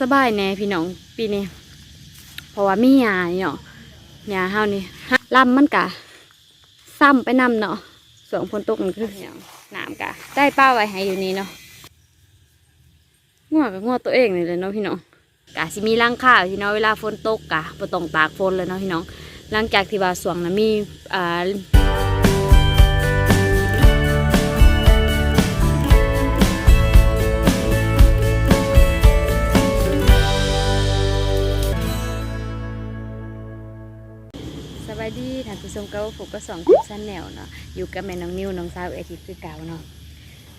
สบายแน่พี่น้องปีนี้เพราะว่ามีหญ้าเนาะหญ้าเฮานี่ฮะลำมันกะซ้ำไปนำเนาะสวนฝนตกมันคือน้ำกะได้ป้าไว้ให้อยู่นี่เนาะงัวกับงัวตัวเองนี่เลยเนาะพี่น้องกะสิมีร่างข้าวพี่น้องเวลาฝนตกกะบ่ต้องตากฝนเลยเนาะพี่น้องหลังจากที่ว่าสวงนะมีอ่า ดีท่านผู้ชมก็ผมก็สองคุณสั้นแนวเนาะอยู่กับแม่น้องนิวน้องสาวเอทิคือเก่าเนาะ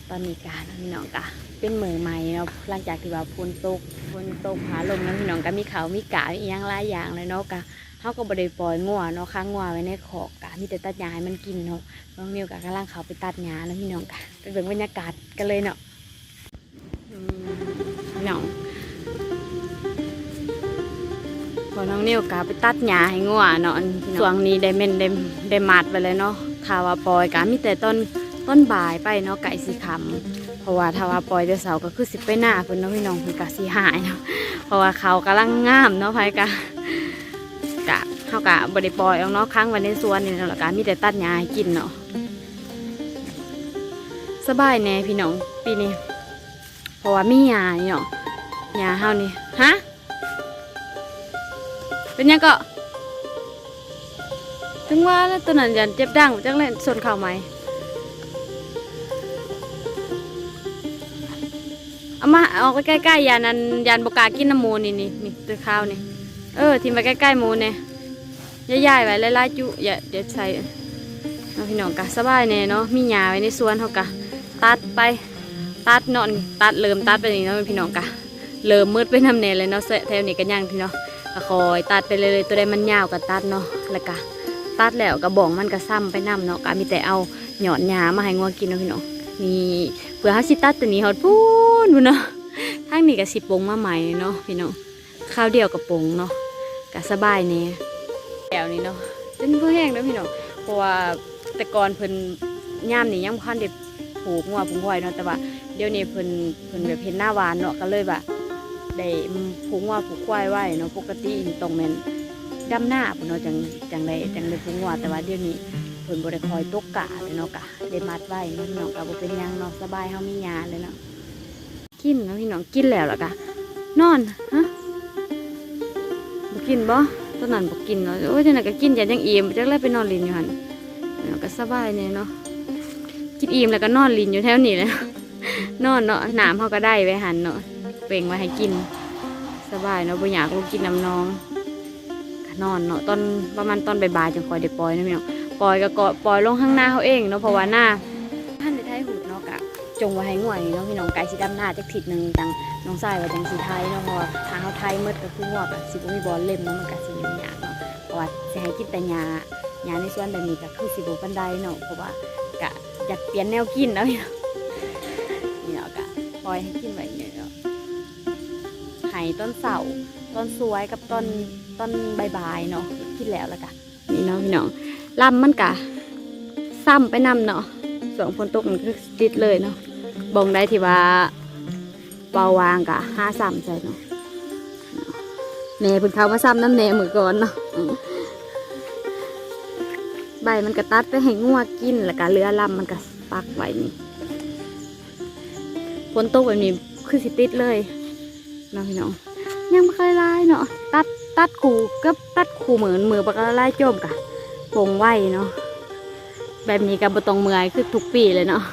ตอนนี้กาเนาะพี่น้องกะเป็นมือใหม่เนาะหลังจากที่ว่าฝนตกฝนตกหาลมเนาะพี่น้องกะมีเขามีกาอีกอย่างหลายอย่างเลยเนาะกะเขาก็บริปล่อยงัวเนาะค้างงัวไว้ในขอกกะมีแต่ตัดหญ้าให้มันกินเนาะน้องนิวกะกำลังเขาไปตัดหญ้าแล้วพี่น้องกะไปเบิ่งบรรยากาศกันเลยเนาะพี่น้อง พอน้องนิวกะไปตัดหญ้าให้งัวเนาะอันช่วงนี้ได้เม่นได้ได้มัดไปเลยเนาะถ้าว่าปล่อยกะมีแต่ต้นต้นบ่ายไปเนาะไก่สีขำเพราะว่าถ้าว่าปล่อยแต่เสาร์ก็คือสิไปหน้าเพิ่นเนาะพี่น้องเพิ่นกะสีหายเนาะเพราะว่าเขากำลังงามเนาะไผกะกะเขากะบริปล่อยเอาเนาะค้างไว้ในสวนนี่เนาะแล้วกะมีแต่ตัดหญ้าให้กินเนาะสบายแน่พี่น้องปีนี้เพราะว่ามีหญ้าเนาะหญ้าเฮานี่ฮะ เป็นยังก็ถึงว่าแล้วตัวนั้นยันเจ็บดังจังเล่นส่วนข่าวไหมเอามาเอาไปใกล้ๆยานันยันบกากินน้ำมูนี่นี่นี่ตัวข้าวนี่เออทิ้งไว้ใกล้ๆมูเนี่ยย่ายๆไว้ไล่ๆจุอย่าเดี๋ยวใส่เอาพี่น้องกะสบายแน่เนาะมีหญ้าไว้ในสวนเขากะตัดไปตัดนาะนี่ตัดเริ่มตัดไปนี่เนาะพี่น้องกะเริ่มมืดไปน้ำเนเลยเนาะแถวนี้กันยังพี่เนาะ ก็คอยตัดไปเลยๆตัวใดมันยาวก็ตัดเนาะแล้วก็ตัดแล้วกระบอกมันก็ซ้ำไปน้ำเนาะกะมีแต่เอาหยอดหญ้ามาให้งัวกินเนาะพี่น้องนี่เพื่อเขาสิตัดตัวนี้ฮอดพูนพูนเนาะทางนี้ก็สิปงมาใหม่เนาะพี่น้องข้าวเดียวกับปงเนาะกะสบายเนี่ยแถวนี้เนาะจนเพื่อแห้งเนาะพี่น้องเพราะว่าแต่ก่อนเพิ่นย่ามนี่ยังพันเด็ผูกงัวผูกควายเนาะแต่ว่าเดี๋ยวนี้เพิ่นเพิ่นแบบเห็นหน้าหวานเนาะก็เลยแบบ ได้ผูกงัวผูกควายไว้เนาะปกติตรงแม่นดำหน้าพุ่นเนาะจังจังได้จังได้ผูกงัวแต่ว่าเดี๋ยวนี้เพิ่นบ่ได้คอยตกกะเลยเนาะกะได้มัดไว้เนาะพี่น้องกะบ่เป็นยังเนาะสบายเฮามียาเลยเนาะกินเนาะพี่น้องกินแล้วล่ะกะนอนฮะบ่กินบ่ตอนนั้นบ่กินเนาะโอ้ยจังได๋ก็กินอย่ายังอิ่มจักเลยไปนอนลินอยู่หั่นเนาะก็สบายแน่เนาะกินอิ่มแล้วก็นอนลินอยู่แถวนี้แหละนอนเนาะน้ำเฮาก็ได้ไว้หั่นเนาะ เป่งไว้ให้กิน สบายเนาะบ่อยากลูกกินน้ำน้องนอนเนาะตอนประมาณตอนบ่ายๆจังคอยได้ปล่อยนะพี่น้องปล่อยก็ก็ปล่อยลงข้างหน้าเขาเองเนาะเพราะว่าหน้าท่านได้ไทยหูดเนาะกะจงไว้ให้ง่วยเนาะพี่น้องไก่สิดำหน้าจักทิศหนึ่งจังน้องสายว่าจังสีไทยเนาะเพราะว่าทางเขาไทยมืดก็คือว่าแบบสิบ่มีบอลเล่มเนาะมันก็สิยุ่งยากเนาะเพราะว่าสิให้กินแต่หญ้าหญ้าในส่วนแบบนี้ก็คือสิบ่ปานใดเนาะเพราะว่าก็อยากเปลี่ยนแนวกินแล้วพี่น้องนี่เนาะก็ปล่อยให้กินไว้เนี่ยเนาะ ให้ต้นเสาต้นสวยกับต้นต้นใบายๆเนาะกินแล้วล้วก็นี่เนาะพี่น้องลำมันก็ซ้ำไปนำเนาะส่วนฝนตกมันคือติดเลยเนาะบ่งได้ที่ว่าเบาวางกะห้าสามใส่เนาะแม่เพิ่นเขามาซ้ำน้ำแหน่มือก่อนเนาะใบมันก็ตัดไปให้งัวกินแล้วก็เรือลำมันก็ปักไว้นี่ฝนตกแบบนี้คือสิติดเลย นาะพี่น้องยังไม่เคยลายเนาะตัดตัดขู่กับตัดขู่เหมือนมือปากกาลายโจมกะปงไว้เนาะแบบนี้กับบตองเมือยคือทุกปีเลยเนาะ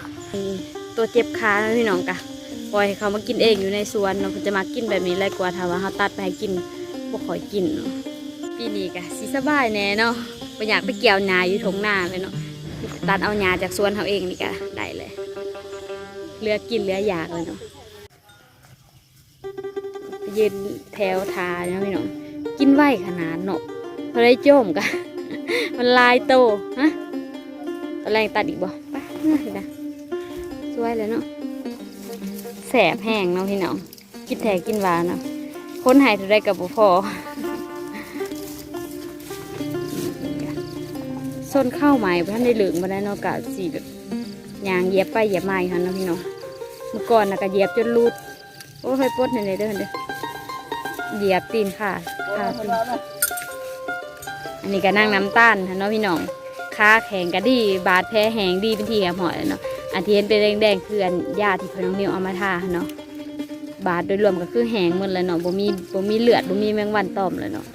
ตัวเจ็บขานาะพี่น้องกะปล่อยให้เขามากินเองอยู่ในสวนเนาะจะมากินแบบนี้ไรกว่าถ้าว่าเขาตัดไปให้กินพวกขอยกิน ปีนี้ก็สิสบายแน่เนาะบ่อยากไปเกี่ยวหญ้าอยู่ทงนาเลยเนาะตัดเอาหญ้าจากสวนเขาเองนี่ก็ได้เลยเหลือกินเหลืออยากเลยเนาะ ไปยืนแถวทาเนาะพี่น้องกินไหวขนาดเนาะพราะได้โจมกันมันลายโตฮะตอนแรกตัดอีกบ่ไปเนาะเห็นะสวยเลยเนาะแสบแห้งเนาะพี่น้องกินแทกินหวานเนาะคนหายทุได้กับบุพอส้นข้าวใหม่ท่านได้เหลืองมาได้เนาะกะสีแบบยางเยียบไปเยียบมาอยู่หันเนาะพี่น้องเมื่อก่อนนะกะเยียบจนรูดโอ้ยปดเนื่ยเด้อเด้อ เหยียบตีนค่ะค่ะตีนอันนี้ก็นั่งน้ำตาลค่ะเนาะพี่น้องขาแข็งก็ดี บาดแผลแหงดีเป็นทีกับหอยเนาะอันที่เห็นเป็นแดงๆคืออันยาที่เพนน้องนิวเอามาทาเนาะบาดโดยรวมก็คือแหงหมดเลยเนาะบ่มีบ่มีเลือดบ่มีแมงวันตอมเลยเนาะ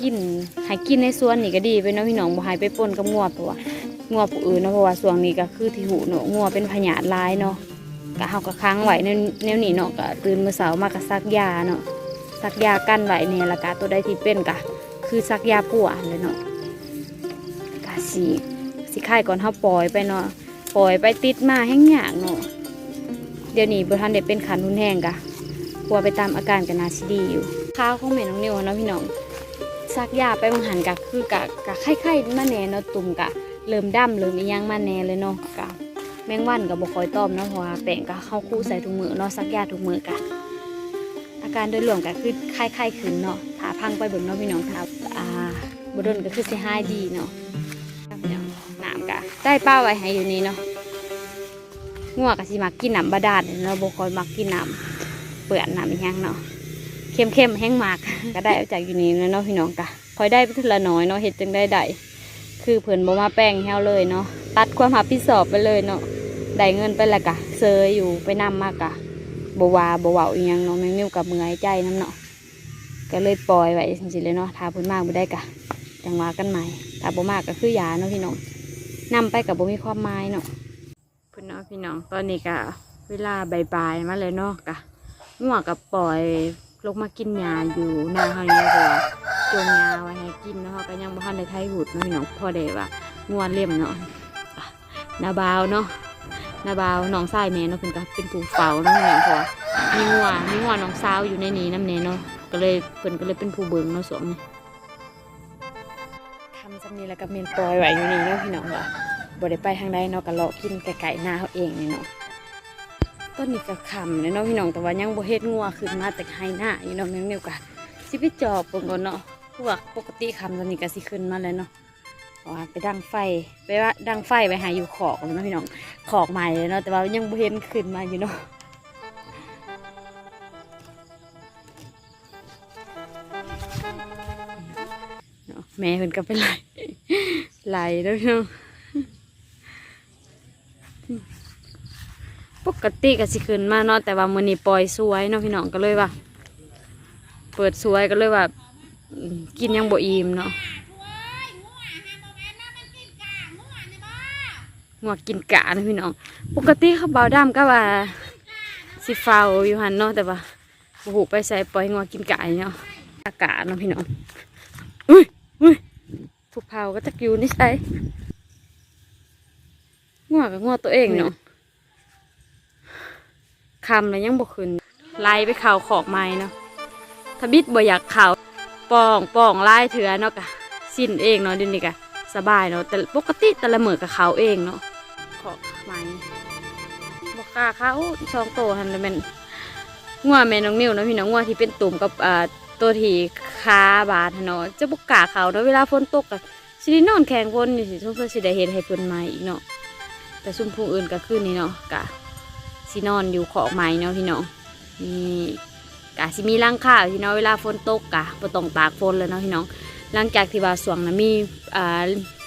กินให้กินในสวนนี่ก็ดีไปเนาะพี่น้องบ่ให้ไปปนกับงัวเพราะว่างัวผู้อื่นเนาะเพราะว่าช่วงนี้ก็คือที่หูเนาะงัวเป็นพยาธิลายเนาะ ก็เฮาก็ค้างไว้ในแนวนี้เนาะก็ตื่นมื้อเช้ามาก็ซักยาเนาะซักยากั้นไว้เนี่ยล้วก็ตัวใดที่เป็นก็คือซักยาปัวเลยเนาะก็สิสิคายก่อนเฮาปล่อยไปเนาะปล่อยไปติดมาแห้งหยากเนาะเดี๋ยวนี้บ่ทันได้เป็นขันรุนแรงกะปัวไปตามอาการก็น่าสิดีอยู่ข้าวของแม่น้องนิวเนาะพี่น้องซักยาไปบางหันก็คือกะกะไข้ๆมาแน่เนาะตุ่มกะเริ่มดำเริ่มอียังมาแน่เลยเนาะกะ แมงวันกับบคอยต้อมเนาะเพราะว่าแป้งก็เข้าคู่ใส่ถุงมือเนาะซักยาถุงมือกะอาการโดยรวมก็คือไข้ไข้ขึ้นเนาะถ้าพังไปบิ่งเนาะพี่น้องถ้าอ่าบดนก็คือสิหายดีเนาะน้ำกะได้ป้าไว้ให้อยู่นี่เนาะงัวก็สิมักกินน้ำบาดาลเนาะบคอยมักกินน้ำเปื่อนน้ำอีหยังเนาะเข้มๆแห้งมากก็ได้จากอยู่นี่เนาะพี่น้องกะคอยได้ไปทีละน้อยเนาะเฮ็ดจังได้ได้คือเพิ่อนบ่มาแป้งให้เฮาเลยเนาะตัดความรับผิดชอบไปเลยเนาะ ได้เงินไปและกะเซยอยู่ไปนำมากกะบวาบวาอีหยังเนาะแมงนิ้วกับเมื่อยใจน้ำเนาะก็เลยปล่อยไว้จริงเลยเนาะถ้าพิ่นมากบ่ได้กะจังวากันใหม่ถ้าบ่มากก็คือยาเนาะพี่น้องนำไปกับบ่มีความหมายเนาะพิ่นเนาะพี่น้องตอนนี้กะเวลาบ่ายๆมาเลยเนาะกะง่วงกับปล่อยลงมากินยาอยู่หน้าเฮานี่เพราะว่าจงยาไว้ให้กินเนาะเราก็ยังบ่ทันได้ไทยหูดเนาะพี่น้องพอได้ว่าง่วงเล่มเนาะอะนาบาวเนาะ นาบาวน้องชายแม่เนาะเพิ่นก็เป็นผู้เฝ้าเนาะแม่เพราะว่ามีงัวมีงัวน้องสาวอยู่ในนี้นำแน่เนาะก็เลยเพิ่นก็เลยเป็นผู้เบิ่งเนาะสวมนี่ทำจำนี้แล้วก็เมนปล่อยไว้อยู่นี่เนาะพี่น้องว่าบ่ได้ไปทางใดเนาะก็เลาะกินไก่ๆหน้าเขาเองนี่เนาะต้นนี้ก็คำเลยเนาะพี่น้องแต่ว่ายังบ่เฮ็ดงัวขึ้นมาแต่ให้หน้าอยู่เนาะแม่งเนี่ยก็สิไปจอบเบิ่งก่อนเนาะพวกปกติคำตอนนี้ก็สิขึ้นมาแล้วเนาะ ว่าไปดังไฟไปว่าดังไฟไปหาอยู่ขอกแล้วเนาะพี่น้องขอกใหม่เนาะแต่ว่ายังเห็นขึ้นมาอยู่เนาะแม่เพิ่นก็เป็นไรไหลแล้วพี่น้องปกติก็สิขึ้นมาเนาะแต่ว่ามือนี้ปล่อยสวยเนาะพี่น้องก็เลยว่า เปิดสวยก็เลยว่ากินยังบ่อิ่มเนาะ งัวกินกะนะพี่น้อง ปกติเขาเบาดำก็ว่าสิเฝ้าอยู่หันเนาะแต่ว่าโอ้โหไปใส่ปล่อยงัวกินกะเนาะอากาศเนาะพี่น้องอุ้ยอุ้ยถูกเผาก็จะกิวนี่ใช่งัวกับงัวตัวเองเนาะคำแล้วยังบกขึ้นไล่ไปข่าวขอกไม้เนาะถ้าบิดบ่อยากข่าวป่องป่องไล่เถื่อเนาะกะสิ้นเองเนาะเดี๋ยวนี้กะสบายเนาะแต่ปกติแต่ละเหมือกับเขาเองเนาะ ขอกไม้บอกกาเขาช่องโตหันเลยแมันงัวแม่น้องนิ้วนะพี่น้องงัวที่เป็นตุ่มกับอ่าตัวที่ขาบาดเนาะจะบกกาเขาเนาะเวลาฝนตกอะสิได้นอนแข็งฝนอยู่สิสงสัยสิได้เห็นให้เพิ่นมาอีกเนาะแต่ซุ่มผู้อื่นก็คือนี่เนาะกะสินอนอยู่ขอกไม้เนาะพี่น้องนี่กะสิมีร่างข้าวพี่น้องเวลาฝนตกกะบ่ต้องตากฝนเลยเนาะพี่น้องหลังจากที่ว่าสวงนะมีอ่า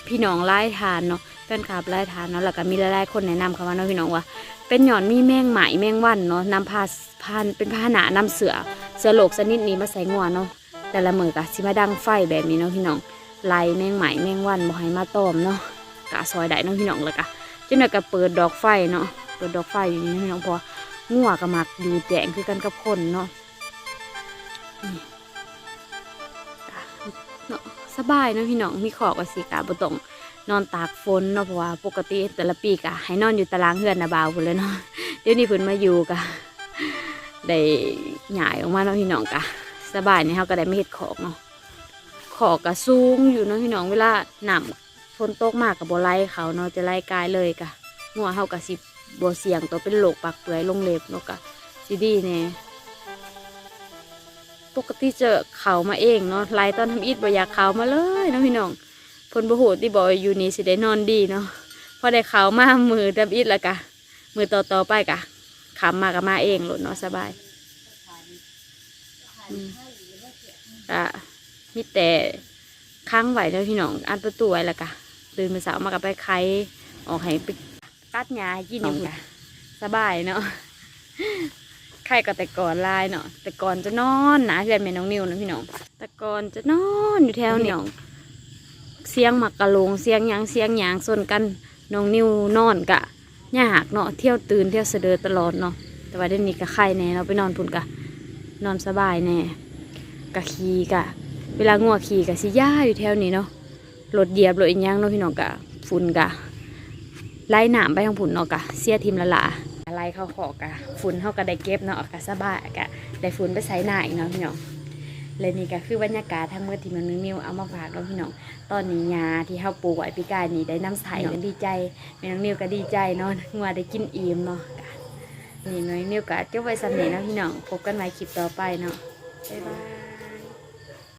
พี่น้องไล่ทานเนาะ แฟนคลับไล่ทานเนาะแล้วก็มีหลายๆคนแนะนำเขาว่าเนาะพี่น้องว่า เป็นหย่อนมีแมงไหมแมงวันเนาะนำพาพานเป็นพาหนะนำเสือเสือโลกชนิดนี้มาใส่งัวเนาะแต่ละมือกะสิมาดังไฟแบบนี้เนาะพี่น้องไล่แมงไหมแมงวันบ่ให้มาต้มเนาะกะซอยได้เนาะพี่น้องแล้วกะจังได๋ก็เปิดดอกไฟเนาะเปิดดอกไฟอยู่นี่พี่น้องเพราะว่างัวก็มักอยู่แจงคือกันกับคนเนาะเนาะสบายเนาะพี่น้องมีขอกว่าสิกะบ่ต้อง นอนตากฝนเนาะเพราะว่าปกติแต่ละปีกะให้นอนอยู่ตารางเฮือนนะบ่าวพุ่นเลยเนาะเดี๋ยวนี้เพิ่นมาอยู่กะได้หยายออกมาเนาะพี่น้องกะสบายนี่เฮาก็ได้ไม่เฮ็ดขอกเนาะขอกกะสูงอยู่เนาะพี่น้องเวลาหนำฝนตกมากกับบไล่เขาเนาะจะไล่กายเลยกะงัวเฮากะสิบ่เสียงตัวเป็นโรคปากเปื่อยลงเล็บเนาะกะสิดีแน่ปกติเจอเขามาเองเนาะไล่ตอนทำอิฐบ่อยากเขามาเลยเนาะพี่น้อง เพนบโหที่บอกอยู่นี่สิได้นอนดีเนาะพอได้เขาวมามือดับอิดล้วกะ มือต่อต่อไปกะขำมากะมาเองหลดเนาะสบายอืมก็มีแต่ค้างไหวแล้วพี่น้องอันประตูไว้ล้วกะตื่นมาสาร์มากับไปไข่ออกให้ไปตัดหญ้าให้กินอยู่กะสบายเนาะไข่ก็แต่ก่อนลายเนาะแต่ก่อนจะนอนนะเพื่อนแม่น้องนิวนะพี่น้องแต่ก่อนจะนอนอยู่แถวเนี่ย เสียงหมักกะโลงเสียงยางเสียงยางส่วนกันน้องนิวนอนกะยากเนาะเที่ยวตื่นเที่ยวเสดอตลอดเนาะแต่ว่าเดี๋ยวนี้ก็ไข่แน่เราไปนอนพุ่นกะนอนสบายแน่กะขี่กะ เวลางัวขี่กะสิย่าอยู่แถวนี้เนาะรถเหยียบรถอีกอย่างเนาะพี่น้องกะฝุ่นกะไล่หนามไปทางฝุ่นเนาะกะเสียทิมละละไล่เข้าขอกะฝุ่นเขาก็ได้เก็บเนาะกะสบายกะได้ฝุ่นไปใส่หน้าอีกเนาะพี่น้อง และนี่ก็คือบรรยากาศทั้งหมดที่มันนึงนิวเอามาฝากเนาะพี่น้อง ตอนนี้ยาที่เฮาปลูกไว้ปีกายนี่ได้น้ำใสกันดีใจแม่น้องนิวก็ดีใจเนาะงัวได้กินอิ่มเนาะกะนี่น้อยนิวก็จบไว้สำเนีเนาะพี่น้องพบกันใหม่คลิปต่อไปเนาะบ๊ายบาย